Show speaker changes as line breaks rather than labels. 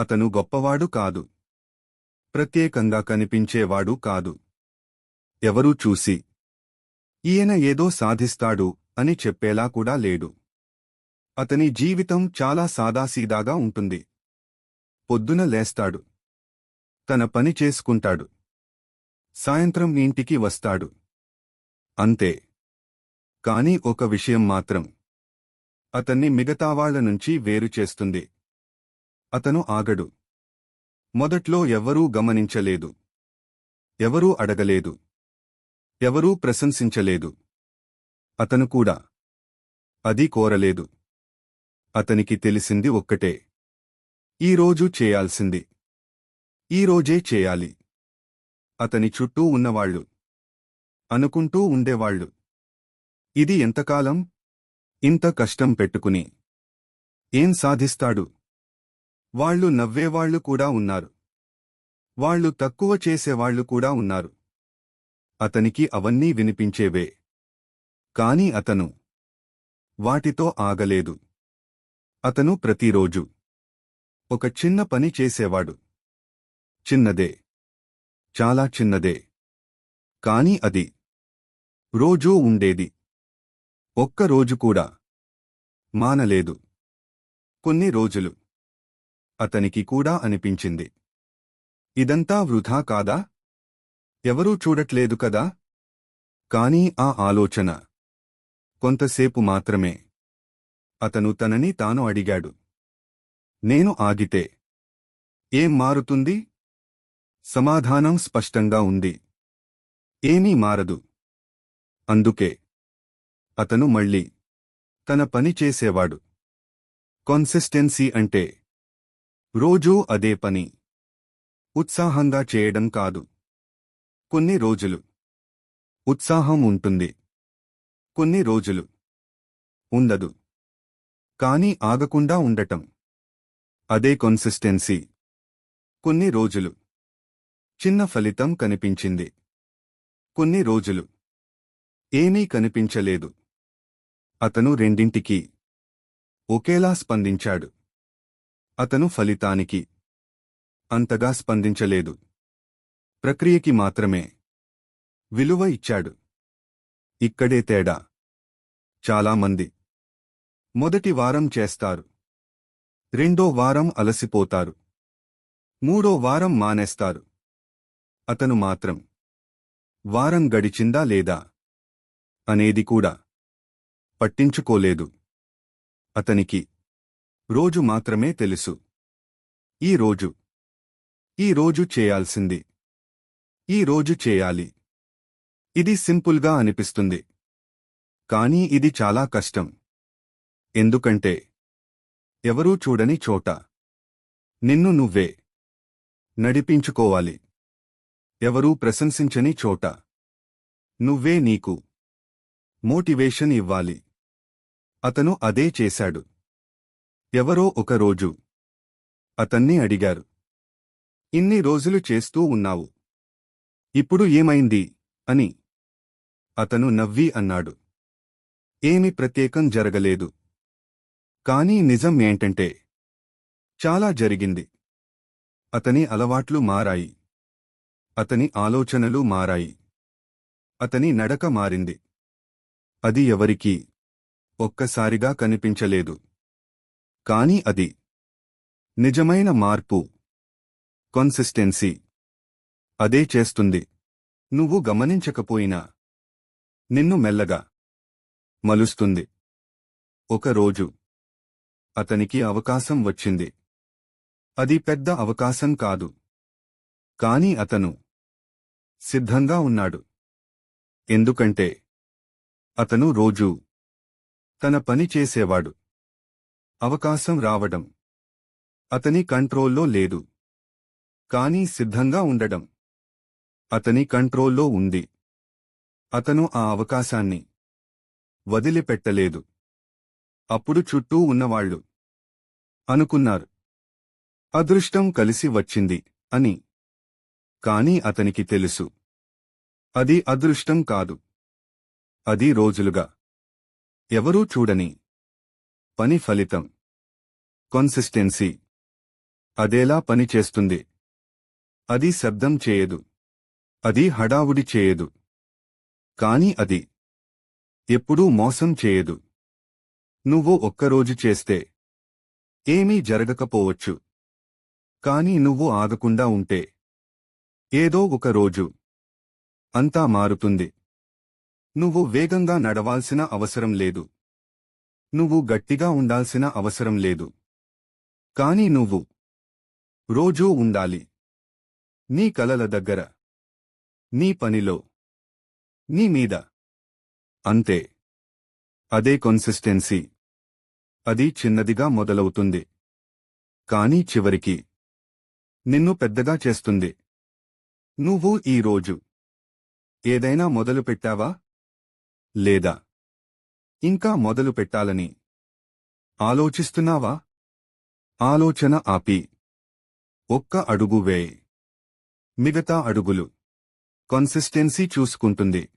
అతను గొప్పవాడు కాదు. ప్రత్యేకంగా కనిపించేవాడు కాదు. ఎవరూ చూసి ఈయన ఏదో సాధిస్తాడు అని చెప్పేలా కూడా లేడు. అతని జీవితం చాలా సాదాసీదాగా ఉంటుంది. పొద్దున లేస్తాడు. తన పని చేసుకుంటాడు. సాయంత్రం ఇంటికి వస్తాడు. అంతే. కాని ఒక విషయం మాత్రం అతన్ని మిగతావాళ్ళ నుంచి వేరు చేస్తుంది. అతను ఆగడు. మొదట్లో ఎవ్వరూ గమనించలేదు. ఎవరూ అడగలేదు. ఎవరూ ప్రశంసించలేదు. అతను కూడా. అది కోరలేదు. అతనికి తెలిసింది ఒక్కటే. ఈరోజు చేయాల్సింది. ఈరోజే చేయాలి. అతని చుట్టూ ఉన్నవాళ్ళు అనుకుంటూ ఉండేవాళ్ళు ఇది ఎంతకాలం? ఇంత కష్టం పెట్టుకుని. ఏం సాధిస్తాడు? వాళ్ళు నవ్వేవాళ్ళు కూడా ఉన్నారు. వాళ్ళు తక్కువ చేసేవాళ్ళు కూడా ఉన్నారు. అతనికి అవన్నీ వినిపించేవే. కాని అతను వాటితో ఆగలేదు. అతను ప్రతిరోజు ఒక చిన్న పని చేసేవాడు. చిన్నదే. చాలా చిన్నదే. కాని అది రోజూ ఉండేది. ఒక్క రోజు కూడా మానలేదు. కొన్ని రోజులు. అతనికి కూడా అనిపించింది. ఇదంతా వృధా కాదా? ఎవరూ చూడట్లేదు కదా? కాని ఆ ఆలోచన. కొంతసేపు మాత్రమే. అతను తనని తాను అడిగాడు. నేను ఆగితే. ఏం మారుతుంది? సమాధానం స్పష్టంగా ఉంది. ఏమీ మారదు. అందుకే. అతను మళ్ళీ. తన పని చేసేవాడు. కాన్సిస్టెన్సీ అంటే. రోజూ అదే పని. ఉత్సాహంగా చేయడం కాదు. కొన్ని రోజులు. ఉత్సాహం ఉంటుంది. కొన్ని రోజులు. ఉండదు. కాని ఆగకుండా ఉండటం. అదే కన్సిస్టెన్సీ కొన్ని రోజులు. చిన్న ఫలితం కనిపించింది. కొన్ని రోజులు. ఏమీ కనిపించలేదు. అతను రెండింటికీ ఒకేలా స్పందించాడు. అతను ఫలితానికి అంతగా స్పందించలేదు. ప్రక్రియకి మాత్రమే విలువ ఇచ్చాడు. ఇక్కడే తేడా. చాలామంది మొదటి వారం చేస్తారు. రెండో వారం అలసిపోతారు. మూడో వారం మానేస్తారు. అతను మాత్రం వారం గడిచిందా లేదా? అనేది కూడా పట్టించుకోలేదు. అతనికి రోజు మాత్రమే తెలుసు. ఈ రోజు. ఈ రోజు చేయాల్సింది. ఈ రోజు చేయాలి. ఇది సింపుల్గా అనిపిస్తుంది. కానీ ఇది చాలా కష్టం. ఎందుకంటే ఎవరూ చూడని చోట. నిన్ను నువ్వే. నడిపించుకోవాలి. ఎవరూ ప్రశంసించని చోట. నువ్వే నీకు. మోటివేషన్ ఇవ్వాలి. అతను అదే చేశాడు. ఎవరో ఒక రోజు అతన్ని అడిగారు. ఇన్ని రోజులు చేస్తూ ఉన్నావు. ఇప్పుడు ఏమైంది అని అతను నవ్వి అన్నాడు. ఏమి ప్రత్యేకం జరగలేదు. కానీ నిజం ఏంటంటే చాలా జరిగింది. అతని అలవాట్లు మారాయి. అతని ఆలోచనలు మారాయి. అతని నడక మారింది. అది ఎవరికీ ఒక్కసారిగా కనిపించలేదు. కాని అది నిజమైన మార్పు. కన్సిస్టెన్సీ అదే చేస్తుంది. నువ్వు గమనించకపోయినా నిన్ను మెల్లగా మలుస్తుంది. ఒక రోజు అతనికి అవకాశం వచ్చింది. అది పెద్ద అవకాశం కాదు. కాని అతను సిద్ధంగా ఉన్నాడు. ఎందుకంటే అతను రోజూ తన పని చేసేవాడు. అవకాశం రావడం. అతని కంట్రోల్లో లేదు. కానీ సిద్ధంగా ఉండడం. అతని కంట్రోల్లో ఉంది. అతను ఆ అవకాశాన్ని వదిలిపెట్టలేదు. అప్పుడు చుట్టూ ఉన్నవాళ్ళు అనుకున్నారు. అదృష్టం కలిసి వచ్చింది అని. కాని అతనికి తెలుసు. అది అదృష్టం కాదు. అది రోజులుగా. ఎవరూ చూడని పని ఫలితం. కన్సిస్టెన్సీ అదేలా పని చేస్తుంది. అది శబ్దం చేయదు. అది హడావుడి చేయదు. కాని అది ఎప్పుడూ మోసం చేయదు. నువ్వు ఒక్కరోజు చేస్తే ఏమీ జరగకపోవచ్చు. కాని నువ్వు ఆగకుండా ఉంటే ఏదో ఒక రోజు అంతా మారుతుంది. నువ్వు వేగంగా నడవాల్సిన అవసరం లేదు. నువ్వు గట్టిగా ఉండాల్సిన అవసరం లేదు. కాని నువ్వు రోజూ ఉండాలి. నీ కలల దగ్గర. నీ పనిలో. నీ మీద. అంతే. అదే కన్సిస్టెన్సీ అది చిన్నదిగా మొదలవుతుంది. కాని చివరికి నిన్ను పెద్దగా చేస్తుంది. నువ్వు ఈ రోజు ఏదైనా మొదలు పెట్టావా లేదా ఇంకా మొదలు పెట్టాలని. ఆలోచిస్తున్నావా? ఆలోచన ఆపి. ఒక్క అడుగు వే మిగతా అడుగులు. కన్సిస్టెన్సీ చూసుకుంటుంది.